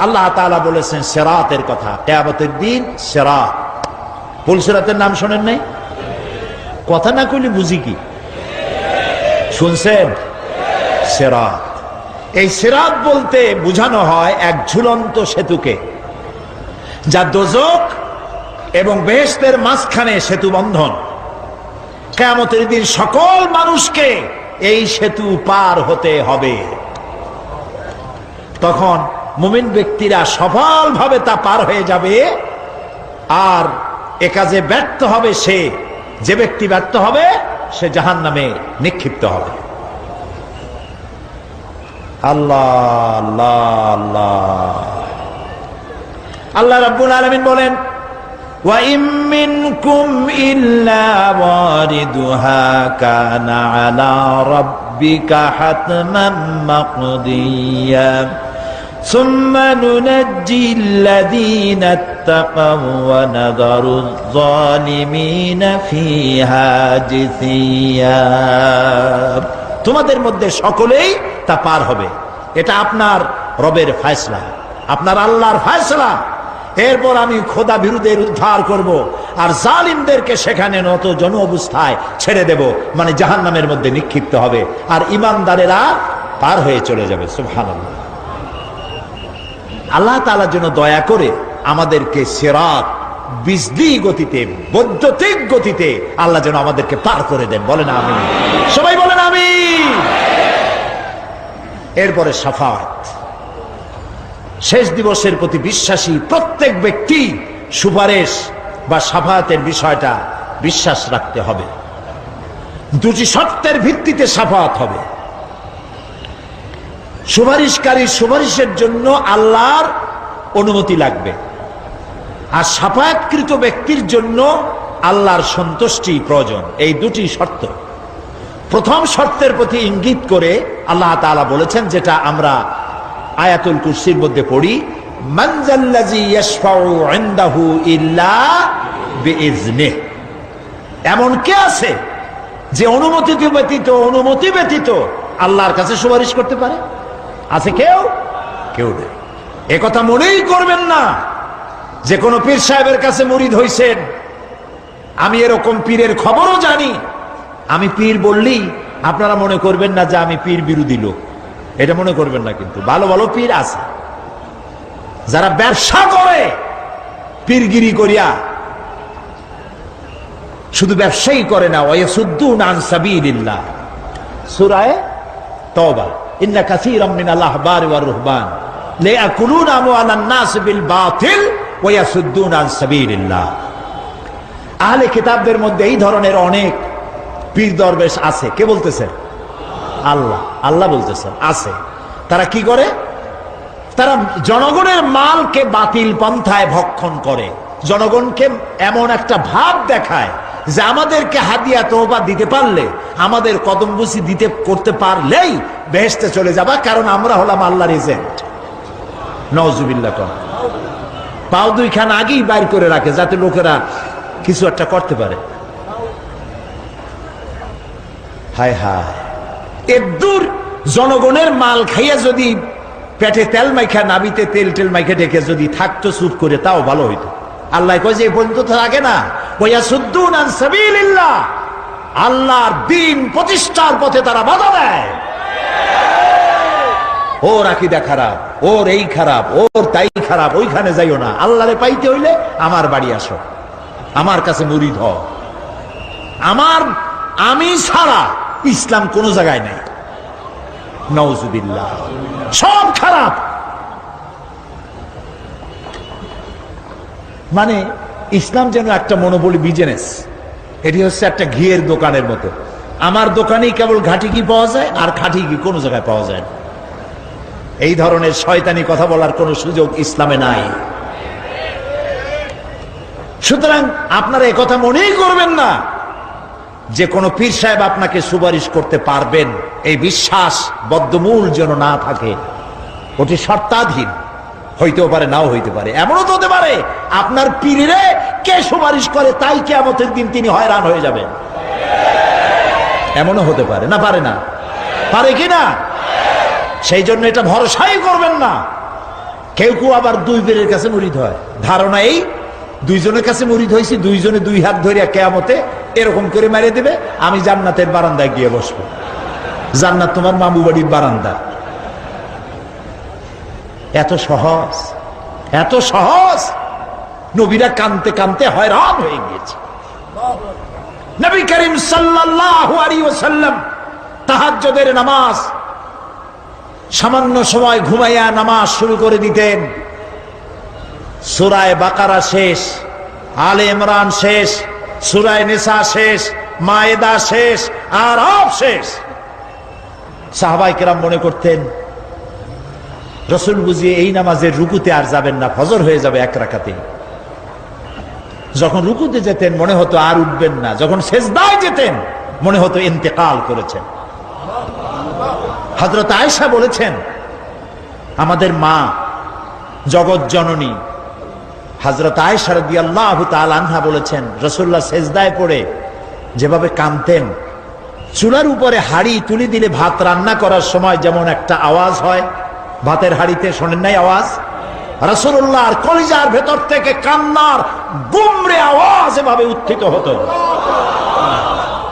আল্লাহ বলেছেন সেরাতের কথা। কেয়ামতের দিন সেরাত। পুলসেরাতের নাম শোনেন নাই? কথা না কইলে বুঝি কি? শুনছেন? সেরাত। এই সেরাত বলতে বোঝানো হয় এক ঝুলন্ত সেতুকে যা দোজক এবং বেহেস্তের মাঝখানে সেতু বন্ধন। কেয়ামতের দিন সকল মানুষকে এই সেতু পার হতে হবে। তখন মুমিন ব্যক্তিরা সফলভাবে তা পার হয়ে যাবে। আর এ কাজে ব্যর্থ হবে সে, যে ব্যক্তি ব্যর্থ হবে, সে জাহান নামে নিক্ষিপ্ত হবে। আল্লাহ আল্লাহ রাব্বুল আলমিন বলেন ثُمَّ نُنَجِّي الَّذِينَ اتَّقَوا وَنَذَرُ الظَّالِمِينَ فِيهَا جِثِيًّا তোমাদের মধ্যে সকলেই তা পার হবে এটা আপনার রবের ফয়সলা আপনার আল্লাহর ফয়সলা এরপর আমি খোদা বিরুদ্ধের উদ্ধার করব আর জালিমদেরকে সেখানে নত জন অবস্থায় ছেড়ে দেব মানে জাহান নামের মধ্যে নিক্ষিপ্ত হবে আর ইমানদারেরা পার হয়ে চলে যাবে সুহান আল্লাহ তালার জন্য দয়া করে আমাদেরকে সেরাত, বিজলি গতিতে, বৈদ্যুতিক গতিতে আল্লাহ যেন আমাদেরকে পার করে দেন। বলেন আমি সবাই বলেন আমি এরপরে সাফাত শেষ দিবসের প্রতি বিশ্বাসী প্রত্যেক ব্যক্তি সুপারিশ বা সাফাতের বিষয়টা বিশ্বাস রাখতে হবে। দুটি শর্তের ভিত্তিতে সাফাত হবে। সুপারিশকারী সুপারিশের জন্য আল্লাহর অনুমতি লাগবে। আর সাফায়াতকৃত ব্যক্তির জন্য আল্লাহর সন্তুষ্টি প্রয়োজন। এই দুটি শর্ত। প্রথম শর্তের প্রতি ইঙ্গিত করে আল্লাহ তাআলা বলেছেন, যেটা আমরা আয়াতুল কুরসির মধ্যে পড়ি এমন কে আছে যে অনুমতি ব্যতীত অনুমতি ব্যতীত আল্লাহর কাছে সুপারিশ করতে পারে? আছে কেউ? কেউ নেই। এ কথা মনেই করবেন না যে কোনো পীর সাহেবের কাছে মুরিদ হইছেন। আমি এরকম পীরের খবরও জানি। আমি পীর বললেই আপনারা মনে করবেন না যে আমি পীর বিরোধী লোক। এটা মনে করবেন না কিন্তু। ভালো ভালো পীর আছে। যারা ব্যবসা করে, পীরগিরি করিয়া শুধু ব্যবসায়ী করে না ওয়াসুদ্দুন আন সাবিলিল্লাহ। সূরায়ে তওবা। ইন্না কাসীরাম মিনাল আহবার ওয়ার মধ্যে এই ধরনের অনেক পীর দরবেশ আছে। কে বলতেছেন আল্লাহ। আল্লাহ বলতেছেন আছে। তারা কি করে? তারা জনগণের মালকে বাতিল পন্থায় ভক্ষণ করে। জনগণকে এমন একটা ভাব দেখায় যে আমাদেরকে হাদিয়া তোবা দিতে পারলে, আমাদের কদমবুসি দিতে করতে পারলেই বেহেস্তে চলে যাবা, কারণ আমরা হলাম আল্লাহর এজেন্ট নজুবিল্লা কর পাও দুইখান আগেই বাইর করে রাখে, যাতে লোকেরা কিছু একটা করতে পারে। হায় হায়। জনগণের মাল খাইয়া যদি পেটে তেল মাইখা নাবিতে তেল টেল মাইখা ডেকে যদি থাকতো চুপ করে, তাও ভালো হইতো। আল্লাহ কয় যে এই পর্যন্ত থাকে না। আল্লাহর দিন প্রতিষ্ঠার পথে তারা বাধা দেয়। ওর আকিদা খারাপ, ওর এই খারাপ, ওর তাই খারাপ, ওইখানে যাইও না। আল্লাহরে পাইতে হইলে আমার বাড়ি আসো। আমার কাছে মুরিদ হও। আমার আমি ছাড়া ইসলাম কোন জায়গায় নেই। নওজুবিল্লাহ সব খারাপ। মানে ইসলাম যেন একটা মনোবলী বিজনেস, এটি হচ্ছে একটা ঘিয়ের দোকানের মতো। আমার দোকানেই কেবল ঘাটি কি পাওয়া যায়, আর খাঁটি কি কোনো জায়গায় পাওয়া যায় এই ধরনের শয়তানি কথা বলার কোনো সুযোগ ইসলামে নাই। সুতরাং আপনারা কথা মনেই করবেন না যে কোনো পীর সাহেব আপনাকে সুপারিশ করতে পারবেন। এই বিশ্বাস বদ্ধমূল যেন না থাকে, ওটি শর্তাধীন। হইতেও পারে, নাও হইতে পারে। এমনও তো হতে পারে, আপনার পীরে কে সুপারিশ করে তাই কেমতের দিন তিনি হয়রান হয়ে যাবেন। এমনও হতে পারে না পারে না। পারে কি না? সেই জন্য এটা ভরসাই করবেন না। কেউ কেউ আবার দুই বেরের কাছে মরিদ হয়। ধারণা এই, দুইজনের কাছে মরিদ হয়েছি, দুইজনে দুই হাত ধরিয়া কেয়ামতে এরকম করে মারিয়ে দেবে, আমি জান্নাতের বারান্দায় গিয়ে বসবো। জান্নাত তোমার মামু বাড়ির বারান্দা। এত সহজ এত সহজ। নবীরা কানতে কানতে হয়রান হয়ে গিয়েছে। নবী করিম ওয়াসাল্লাম তাহাজ্জুদের নামাজ, সামান্য সময় ঘুমাইয়া নামাজ শুরু করে দিতেন। সুরায় বাকারা শেষ, আলে ইমরান শেষ, সুরায় নেশা শেষ, মায়েদা শেষ আর শেষ। সাহাবাই কেরাম মনে করতেন রসুল বুঝিয়ে এই নামাজের রুকুতে আর যাবেন না, ফজর হয়ে যাবে এক রাখাতে যখন রুকুতে যেতেন, মনে হতো আর উঠবেন না। যখন শেষদায় যেতেন, মনে হতো ইন্তেকাল করেছেন। হজরত আয়সা বলেছেন, আমাদের মা জগৎ জননী। হজরত আয়সা রদি আল্লাহ আনহা বলেছেন রসুল্লাহ শেষদায় পড়ে যেভাবে কানতেন চুলার উপরে হাড়ি তুলি দিলে ভাত রান্না করার সময় যেমন একটা আওয়াজ হয় ভাতের হাড়িতে শোনেন নাই আওয়াজ? রসুল্লাহ কলিজার ভেতর থেকে কান্নার গুমরে আওয়াজ এভাবে উত্থিত হতো।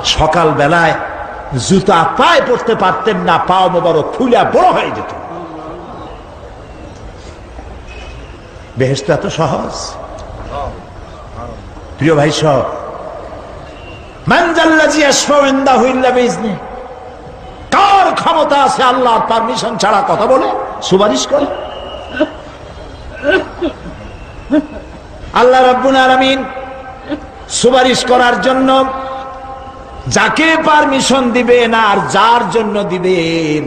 সকাল বেলায় জুতা পায়ে পড়তে পারতেন না, পাও মোবারক ফুলা বড় হয়ে যেত। বেহেস্ত এত সহজ। প্রিয় ভাই সব কার ক্ষমতা আছে আল্লাহর পারমিশন ছাড়া কথা বলে? সুপারিশ করে। আল্লাহ রাব্বুল আলামিন সুপারিশ করার জন্য যাকে পারমিশন দিবেন আর যার জন্য দিবেন,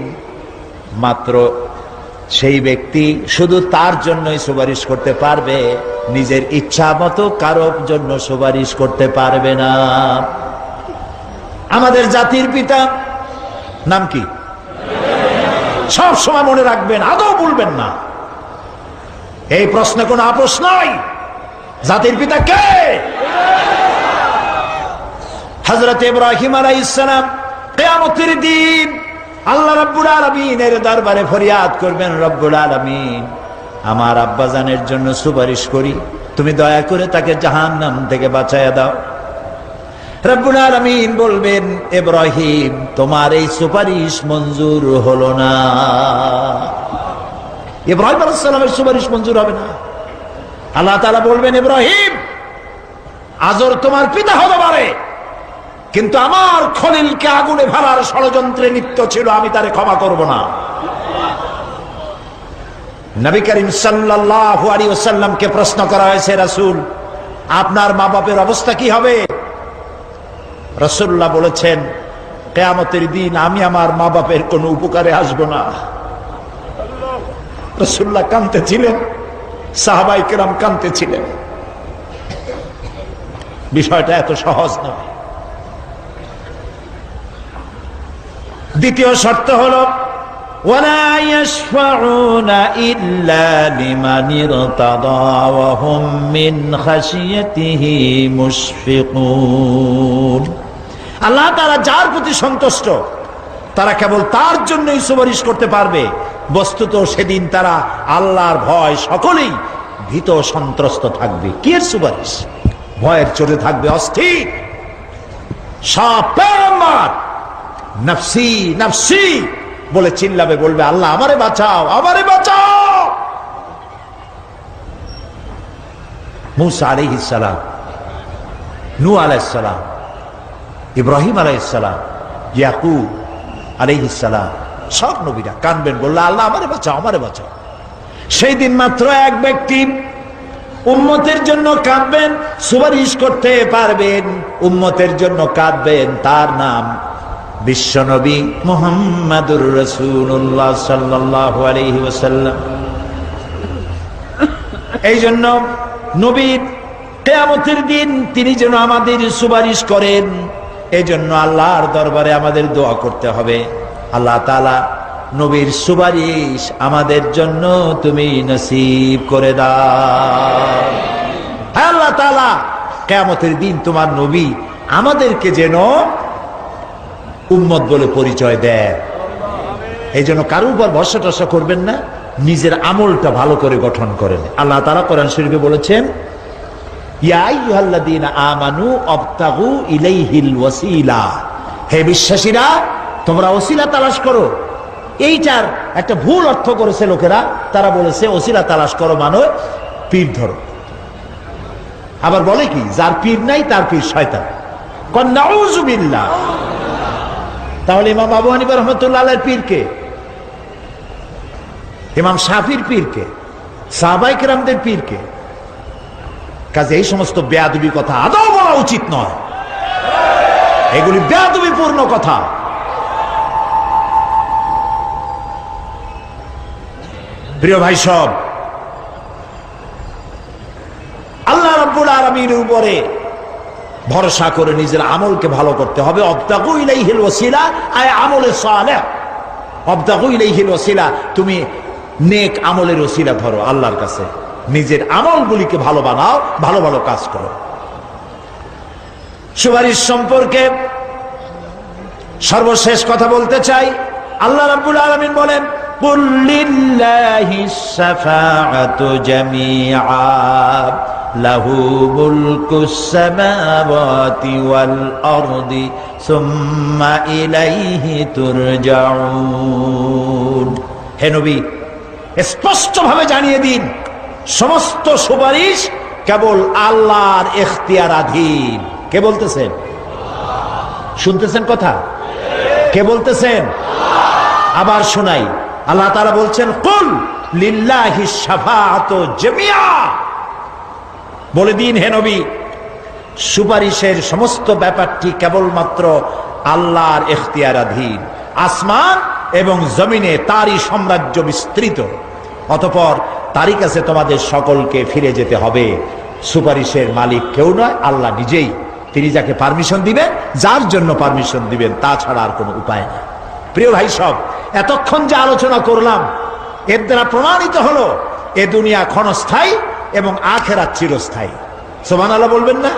মাত্র সেই ব্যক্তি শুধু তার জন্যই সুপারিশ করতে পারবে, নিজের ইচ্ছা মতো কারোর জন্য সুপারিশ করতে পারবে না। আমাদের জাতির পিতা নাম কি? সব সময় মনে রাখবেন, আদৌ বলবেন না। এই প্রশ্নে কোনো আপোষ নাই। জাতির পিতা কে? হজরত ইব্রাহিম আলাই ইসলাম কেয়ামতের দিন আল্লাহ রব্বুল আলমিনের দরবারে ফরিয়াদ করবেন, রব্বুল আলমিন, আমার আব্বাজানের জন্য সুপারিশ করি। তুমি দয়া করে তাকে জাহান নাম থেকে বাঁচাইয়া দাও। বলবেন ইব্রাহিম তোমার এই সুপারিশ মঞ্জুর হলো না। ইব্রাহিম আলাইসালামের সুপারিশ মঞ্জুর হবে না। আল্লাহ তালা বলবেন আজর তোমার পিতা হতে পারে, কিন্তু আমার খলিলকে আগুনে ফেলার ষড়যন্ত্রে নিত্য ছিল, আমি তারে ক্ষমা করব না। নবী করিম সাল্লাল্লাহু আলাইহি ওয়াসাল্লামকে প্রশ্ন করা হয়েছে, রাসূল, আপনার মা বাপের অবস্থা কি হবে? রসুল্লাহ বলেছেন, কেয়ামতের দিন আমি আমার মা বাপের কোনো উপকারে আসব না। রসুল্লাহ কানতে ছিলেন সাহাবাই কেরাম কানতে ছিলেন বিষয়টা এত সহজ নয়। দ্বিতীয় শর্ত হল মুশফিকুন। আল্লাহ তারা যার প্রতি সন্তুষ্ট, তারা কেবল তার জন্যই সুপারিশ করতে পারবে। বস্তুত সেদিন তারা আল্লাহর ভয় সকলেই ভীত সন্ত্রস্ত থাকবে। কি সুপারিশ? ভয়ের চড়ে থাকবে অস্থির। নফসি নফসি বলে চিল্লাবে, বলবে, আল্লাহ, আমারে বাঁচাও আমারে বাঁচাও! মুসা আলাইহিসালাম নু আলাইসালাম ইব্রাহিম আলাইসালাম ইয়াকুব আলাইহিসালাম সব নবীরা কানবেন, বললে, আল্লাহ আমারে বাঁচাও আমারে বাঁচাও। সেই দিন মাত্র এক ব্যক্তি উম্মতের জন্য কাঁদবেন, সুপারিশ করতে পারবেন, উম্মতের জন্য কাঁদবেন, তার নাম বিশ্বনবী মোহাম্মদুর রসুল্লাহ সাল্লাহ আলহি ওসাল্লাম এই জন্য নবীর কেয়ামতের দিন তিনি যেন আমাদের সুপারিশ করেন এই জন্য আল্লাহর দরবারে আমাদের দোয়া করতে হবে। আল্লাহ তালা নবীর সুপারিশ আমাদের জন্য তুমি নসিব করে দাও। আল্লাহ তালা কেয়ামতের দিন তোমার নবী আমাদেরকে যেন উম্মত বলে পরিচয় দেয়। এই জন্য কারও উপর ভরসা টসা করবেন না, নিজের আমলটা ভালো করে গঠন করেন। আল্লাহ তারা কোরআন শরীফে বলেছেন আমানু আবতাগু ইলাইহিল হে বিশ্বাসীরা, তোমরা ওসিলা তালাশ করো। এইটার একটা ভুল অর্থ করেছে লোকেরা। তারা বলেছে, ওসিলা তালাশ করো মানে পীর ধরো। আবার বলে কি, যার পীর নাই, তার পীর শয়তান। কন্যাউজুবিল্লাহ তাহলে ইমাম আবু হানিফা রহমতুল্লাহ আলাইহির পীর কে? ইমাম শাফির পীর কে? সাহাবাই কেরামদের পীর কে? কাজে এই সমস্ত বেয়াদবি কথা আদৌ বলা উচিত নয়। এগুলি বেয়াদবি পূর্ণ কথা। প্রিয় ভাই সব, আল্লাহ রব্বুল আলমীর উপরে ভরসা করে নিজের আমলকে ভালো করতে হবে। ওসিলা আয় তুমি নেক আমলের ওসিলা ধরো আল্লাহর কাছে। নিজের আমলগুলিকে ভালো বানাও, ভালো ভালো কাজ করো। সুপারিশ সম্পর্কে সর্বশেষ কথা বলতে চাই। আল্লাহ রাবুল আলমিন বলেন লাহু মুলকুস ওয়াল সুম্মা হে নবী স্পষ্ট ভাবে জানিয়ে দিন সমস্ত সুপারিশ কেবল আল্লাহর এখতিয়ারাধীন কে বলতেছেন? শুনতেছেন কথা? কে বলতেছেন? আবার শোনাই। আল্লাহ তারা বলছেন, কুল লিল্লাহি জামিয়া বলে দিন হে নবী, সুপারিশের সমস্ত ব্যাপারটি কেবলমাত্র আল্লাহর এখতিয়ারাধীন আসমান এবং জমিনে তারই সাম্রাজ্য বিস্তৃত। অতপর তারই কাছে তোমাদের সকলকে ফিরে যেতে হবে। সুপারিশের মালিক কেউ নয়, আল্লাহ নিজেই। তিনি যাকে পারমিশন দিবেন, যার জন্য পারমিশন দিবেন তাছাড়া আর কোনো উপায় নেই। প্রিয় ভাই সব, এতক্ষণ যে আলোচনা করলাম, এর দ্বারা প্রমাণিত হলো, এ দুনিয়া ক্ষণস্থায়ী এবং আখেরাত চিরস্থায়ী। সোমান আল্লাহ বলবেন না?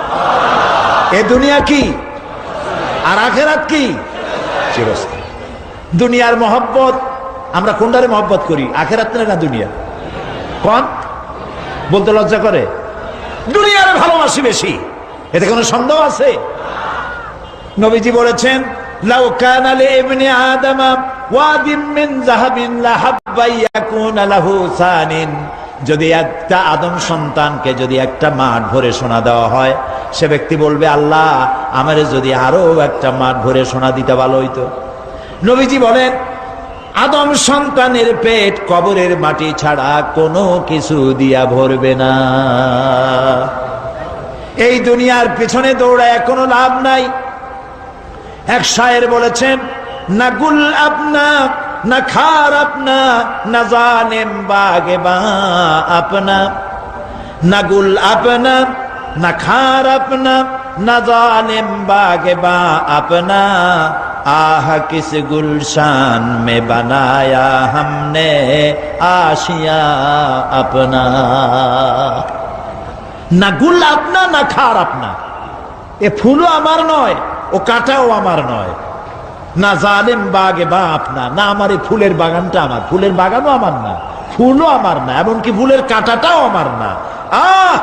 এ দুনিয়া কি? আর আখেরাত কি? চিরস্থায়ী। দুনিয়ার মহব্বত, আমরা কোনটারে মহব্বত করি, আখেরাত না দুনিয়া? কন বলতে লজ্জা করে। দুনিয়ার ভালোবাসি বেশি। এতে কোনো সন্দেহ আছে? নবীজি বলেছেন, লাউ কানা লি ইবনি আদম ওয়াদিম মিন যাহাবিন লাহাব্বা যদি একটা আদম সন্তানকে যদি একটা মাঠ ভরে সোনা দেওয়া হয়, সে ব্যক্তি বলবে, আল্লাহ, আমারে যদি আরও একটা মাঠ ভরে সোনা দিতে ভালো হইতো। নবীজি বলেন আদম সন্তানের পেট কবরের মাটি ছাড়া কোনো কিছু দিয়া ভরবে না। এই দুনিয়ার পিছনে দৌড়ায় কোনো লাভ নাই। এক শায়ের বলেছেন, না গুল আপনা, না খার আপনা, না জানেম বাগে বা আপনা, না গুল আপনা, না খার আপনা, না জানেম বাগে বা আপনা আহ কিস গুলশান মে বানায়া ہم আসিয়া আপনা না গুল আপনা না খার আপনা এ ফুলও আমার নয় ও কাটাও আমার নয় না জালেম বাগে বা আপনা না আমার এই ফুলের বাগানটা আমার ফুলের বাগানও আমার না ফুলও আমার না এমনকি ফুলের কাটাটাও আমার না আহ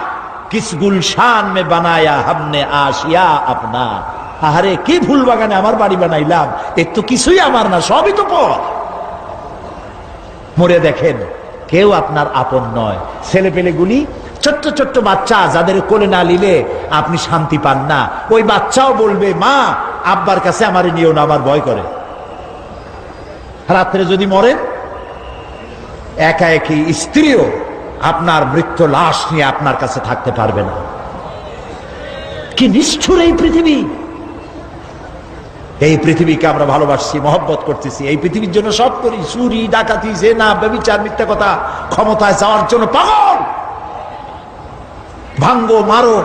কিস গুলশান মে বানায়া হামনে আশিয়া আপনা আহারে, কি ফুল বাগানে আমার বাড়ি বানাইলাম? এর তো কিছুই আমার না, সবই তো পথ মরে দেখেন, কেউ আপনার আপন নয়। ছেলে পেলেগুলি, ছোট্ট ছোট্ট বাচ্চা, যাদের কোলে না নিলে আপনি শান্তি পান না। ওই বাচ্চাও বলবে, মা, আব্বার কাছে আমার নিয়েও না, আমার ভয় করে। রাত্রে যদি মরেন একা একই স্ত্রীও আপনার মৃত্যু লাশ নিয়ে আপনার কাছে থাকতে পারবে না। কি নিষ্ঠুর এই পৃথিবী! এই পৃথিবীকে আমরা ভালোবাসছি, মহব্বত করতেছি। এই পৃথিবীর জন্য সব করি। চুরি, ডাকাতি যে না মিথ্যা কথা, ক্ষমতায় যাওয়ার জন্য পাগল। ভাঙ্গো, মারো,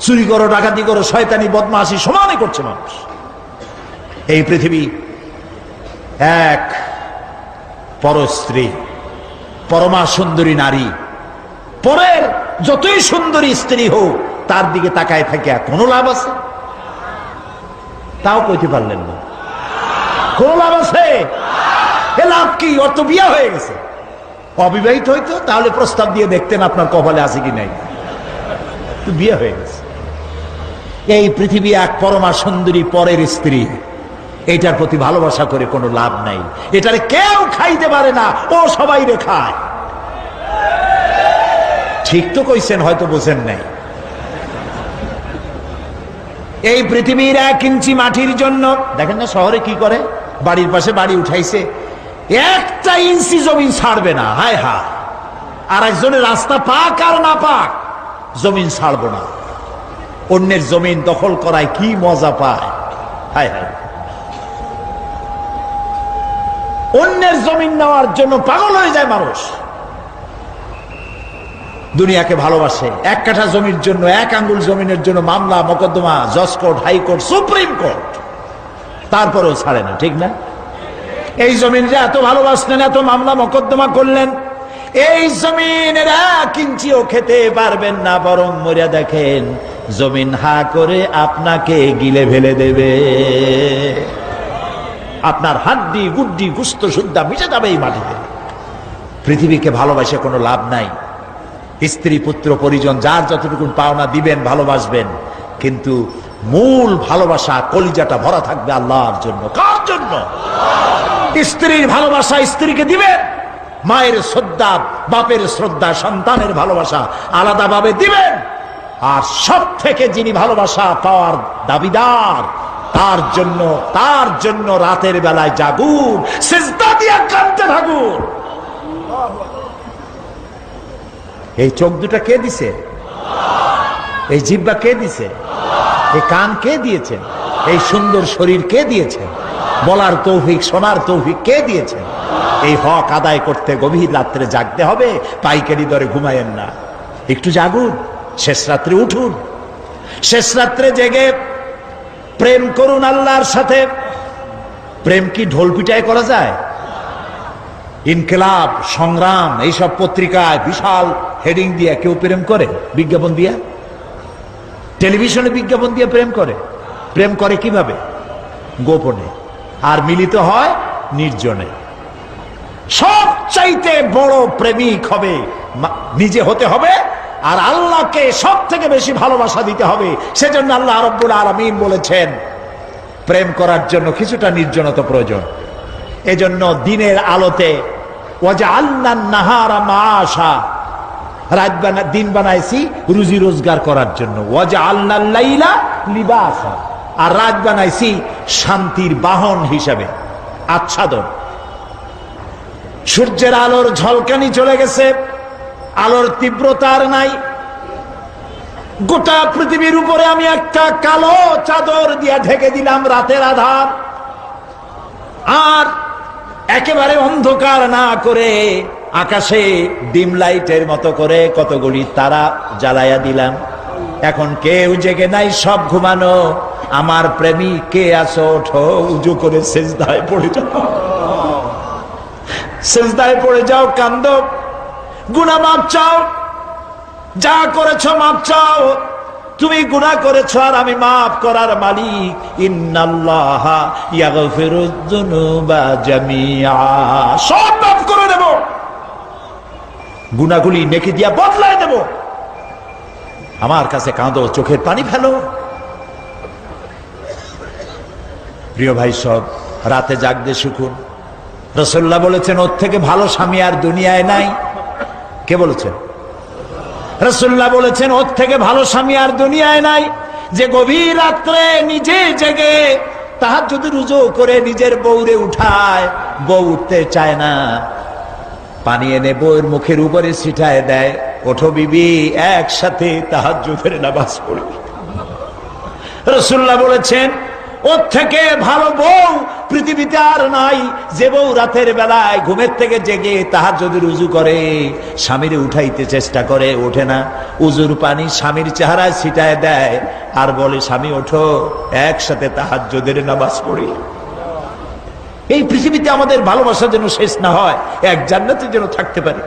চুরি করো, ডাকাতি করো, শয়তানি বদমাসি সমানে করছে মানুষ। এই পৃথিবী এক পরস্ত্রী পরমা সুন্দরী নারী। পরের যতই সুন্দরী স্ত্রী হোক, তার দিকে তাকায় থাকে কোনো লাভ আছে? তাও কইতে পারলেন না। কোন লাভ আছে? এ লাভ কি? তো বিয়া হয়ে গেছে। অবিবাহিত হইতো, তাহলে প্রস্তাব দিয়ে দেখতেন আপনার কপালে আছে কি নাই। তো বিয়ে হয়ে গেছে। এই পৃথিবী এক পরমা সুন্দরী পরের স্ত্রী। এটার প্রতি ভালোবাসা করে কোনো লাভ নাই। এটারে কেউ খাইতে পারে না, ও সবাই রে খায়। ঠিক তো কইছেন, হয়তো বোঝেন নাই। এই পৃথিবীর এক ইঞ্চি মাটির জন্য, দেখেন না শহরে কি করে? বাড়ির পাশে বাড়ি উঠাইছে। একটা ইঞ্চি জমিন ছাড়বে না, হায় হা আর একজনের রাস্তা পাক আর না পাক, জমিন ছাড়বো না। অন্যের জমিন দখল করায় কি মজা পায়, হায় হায়। অন্যের জমিন নেওয়ার জন্য পাগল হয়ে যায় মানুষ। দুনিয়াকে ভালোবাসে। এক কাঠা জমির জন্য, এক আঙ্গুল জমিনের জন্য মামলা, মকদ্দমা, জজ কোর্ট হাইকোর্ট সুপ্রিম কোর্ট। তারপরেও ছাড়ে না, ঠিক না? এই জমিন যে এত ভালোবাসলেন, এত মামলা, মকদ্দমা করলেন, এই জমিনের এক ইঞ্চিও খেতে পারবেন না, বরং মরিয়া দেখেন, জমিন হা করে আপনাকে গিলে ফেলে দেবে। আপনার হাড্ডি, গুড্ডি, গুস্ত শুদ্ধা মিশে যাবে এই মাটিতে। পৃথিবীকে ভালোবাসে কোনো লাভ নাই। স্ত্রী পুত্র পরিজন, যার যতটুকু পাওনা দিবেন, ভালোবাসবেন, কিন্তু মূল ভালোবাসা, কলিজাটা ভরা থাকবে আল্লাহর জন্য। কার জন্য? স্ত্রীর ভালোবাসা স্ত্রীকে দিবেন। মায়ের শ্রদ্ধা, বাপের শ্রদ্ধা, সন্তানের ভালোবাসা আলাদাভাবে দিবেন। আর সব থেকে যিনি ভালোবাসা পাওয়ার দাবিদার, তার জন্য তার জন্য রাতের বেলায় জাগুন, সেজদা দিয়া কাঁদতে থাকুন। এই চোখ দুটা কে দিছে? এই জিব্বা কে দিছে? এই কান কে দিয়েছেন এই সুন্দর শরীর কে দিয়েছেন বলার তৌফিক, শোনার তৌফিক কে দিয়েছেন এই হক আদায় করতে গভীর রাত্রে জাগতে হবে, পাইকারি দরে ঘুমায়েন না। একটু জাগুন, শেষ রাত্রে উঠুন। শেষ রাত্রে জেগে প্রেম করুন আল্লাহর সাথে। প্রেম কি ঢোল পিটায় করা যায়? ইনকেলাব, সংগ্রাম, এইসব পত্রিকায় বিশাল হেডিং দিয়া কেউ প্রেম করে? বিজ্ঞাপন দিয়া? টেলিভিশনে বিজ্ঞাপন দিয়ে প্রেম করে? প্রেম করে কীভাবে? গোপনে। আর মিলিত হয় নির্জনে। সবচাইতে বড় প্রেমিক হবে নিজে হতে হবে, আর আল্লাহকে সব থেকে বেশি ভালোবাসা দিতে হবে। সেজন্য আল্লাহ রব্বুল আলমিন বলেছেন, প্রেম করার জন্য কিছুটা নির্জনতা প্রয়োজন। এজন্য দিনের আলোতে ওয়াজা আল্লাহ নাহারা মাশা রাত বানা দিন বানাইছি রুজি রোজগার করার জন্য। আর রাত বানাইছি শান্তির বাহন হিসাবে। আচ্ছাদন। সূর্যের আলোর ঝলকানি চলে গেছে। আলোর তীব্রতার নাই। গোটা পৃথিবীর উপরে আমি একটা কালো চাদর দিয়া ঢেকে দিলাম রাতের আধার। আর একেবারে অন্ধকার না করে আকাশে ডিম লাইটের মতো করে কতগুলি তারা জ্বালাইয়া দিলাম। এখন কেউ জেগে নাই, সব ঘুমানো। আমার প্রেমী কে আসো ওঠো, উজু করে সেজদায় পড়ে যাও। সেজদায় পড়ে যাও, কান্দ। গুনা মাপ চাও। যা করেছ মাপ চাও। তুমি গুনাহ করেছ আর আমি মাফ করার মালিক। ইন্নাল্লাহ সব মাফ গুনাহগুলি নেকি দিয়া বদলায় দেব। আমার কাছে কাঁদো, চোখের পানি ফেলো। প্রিয় ভাই সব, রাতে জাগতে শুকুন। রসল্লাহ বলেছেন, ওর থেকে ভালো স্বামী আর দুনিয়ায় নাই। কে বলেছেন রসুল্লাহ বলেছেন, ওর থেকে ভালো স্বামী আর দুনিয়ায় নাই। যে গভীর রাত্রে নিজে জেগে তাহার যদি রুজো করে নিজের বউরে উঠায়, বউ উঠতে চায় না। পানি এনে বউয়ের মুখের উপরে ছিটায় দেয়। ওঠো বিবি, একসাথে তাহার যুদ্ধের নামাজ পড়ি। রসুল্লাহ বলেছেন, ওর থেকে ভালো বউ পৃথিবীতে আর নাই। যে বউ রাতের বেলায় ঘুমের থেকে জেগে তাহার যদি রুজু করে, স্বামীরে উঠাইতে চেষ্টা করে, ওঠে না। উজুর পানি স্বামীর চেহারায় ছিটায় দেয়। আর বলে, স্বামী, ওঠো, একসাথে তাহার যদের নামাজ পড়ি। এই পৃথিবীতে আমাদের ভালোবাসা যেন শেষ না হয়, এক জান্নাতে যেন থাকতে পারে।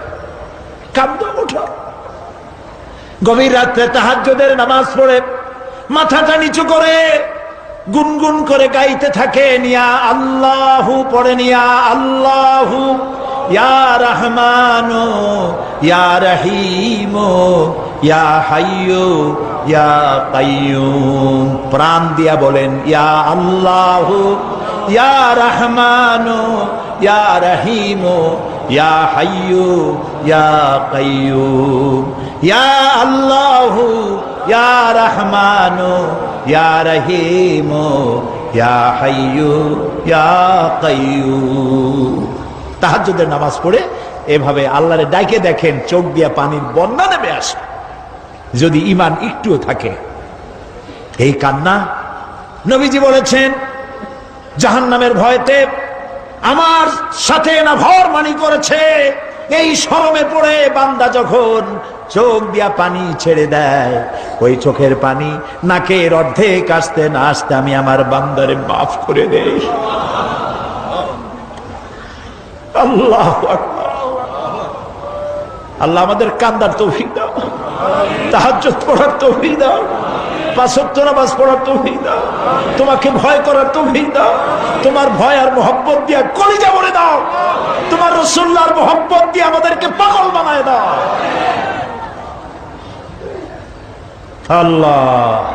কান্দ, ওঠো। গভীর রাত্রে তাহাজ্জুদের নামাজ পড়ে, মাথাটা নিচু করে গুনগুন করে গাইতে থাকে, নিয়া আল্লাহু পড়ে, নিয়া আল্লাহু, ইয়া রহমানো, ইয়া রহিমো, ইয়া হাইয়ো, ইয়া কাইয়ুম। প্রাণ দিয়া বলেন, ইয়া আল্লাহ ইয়া রহমানো, ইয়া রহিমো, ইয়া হাইয়ো, ইয়া কাইয়ুম, ইয়া আল্লাহ, ইয়া রহমানো, ইয়া রহিমো, ইয়া হাইয়ু, ইয়া কাইয়ুম। তাহাজ্জুদের নামাজ পড়ে এভাবে আল্লাহরে ডাইকে দেখেন, চোখ দিয়া পানির বন্যা নেমে আসে। যদি ইমান একটুও থাকে, এই কান্না নবীজি বলেছেন জাহান্নামের ভয়তে আমার সাথে না ভর মানি করেছে। এই শরমে পড়ে বান্দা যখন চোখ দিয়া পানি ছেড়ে দেয়, ওই চোখের পানি নাকের অর্ধেক আসতে না আসতে আমি আমার বান্দারে মাফ করে দেই। আল্লাহ আল্লাহ আমাদের কান্দার তৌফিক দাও, তাহাজ্জুদ পড়ার তৌফিক দাও। পাঁচত্ব নামাজ পড়ার তৌফিক দাও। তোমাকে ভয় করার তৌফিক দাও। তোমার ভয় আর মোহব্বত দিয়া কলিজা বলে দাও। তোমার রসুল্লার মোহব্বত দিয়ে আমাদেরকে পাগল বানায় দাও। আল্লাহ।